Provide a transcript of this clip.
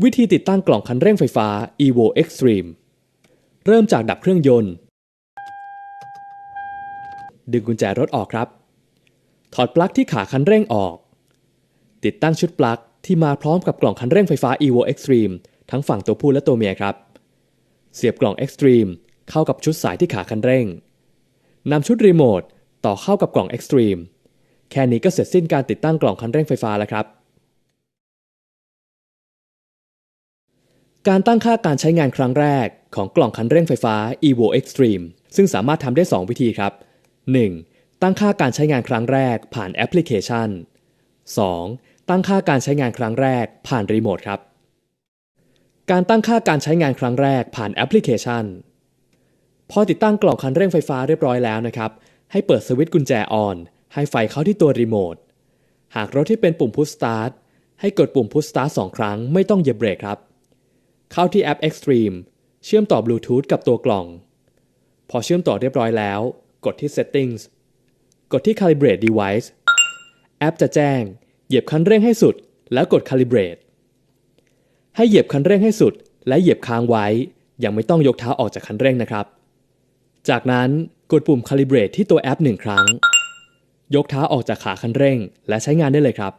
วิธีติดตั้งกล่องคันเร่งไฟฟ้า Evo Extreme เริ่มจากดับเครื่องยนต์ ดึงกุญแจรถออกครับ ถอดปลั๊กที่ขาคันเร่งออก ติดตั้งชุดปลั๊กที่มาพร้อมกับกล่องคันเร่งไฟฟ้า Evo Extreme ทั้งฝั่งตัวผู้และตัวเมียครับ เสียบกล่อง Extreme เข้ากับชุดสายที่ขาคันเร่งนำชุดรีโมทต่อเข้ากับกล่อง Extreme แค่นี้ก็เสร็จสิ้นการติดตั้งกล่องคันเร่งไฟฟ้าแล้วครับ การตั้งค่าการใช้งานครั้งแรกของกล่องคันเร่งไฟฟ้า Evo Extreme ซึ่งสามารถทำได้ 2 วิธีครับ 1. ตั้งค่าการใช้งานครั้งแรกผ่านแอปพลิเคชัน 2. ตั้งค่าการใช้งานครั้งแรกผ่านรีโมทครับ การตั้งค่าการใช้งานครั้งแรกผ่านแอปพลิเคชัน พอติดตั้งกล่องคันเร่งไฟฟ้าเรียบร้อยแล้วนะครับ ให้เปิดสวิตช์กุญแจออน ให้ไฟเข้าที่ตัวรีโมท หากรถที่เป็นปุ่มพุชสตาร์ทให้กดปุ่มพุชสตาร์ทสองครั้งไม่ต้องเหยียบเบรกครับ เข้าที่แอป Extreme เชื่อมต่อบลูทูธกับตัวกล่อง พอเชื่อมต่อเรียบร้อยแล้ว กดที่ Settings กดที่ Calibrate Device แอปจะแจ้ง เหยียบคันเร่งให้สุด แล้วกด Calibrate ให้เหยียบคันเร่งให้สุด และเหยียบค้างไว้ ยังไม่ต้องยกเท้าออกจากคันเร่งนะครับ จากนั้นกดปุ่ม Calibrate ที่ตัวแอปหนึ่งครั้ง ยกเท้าออกจากขาคันเร่ง และใช้งานได้เลยครับ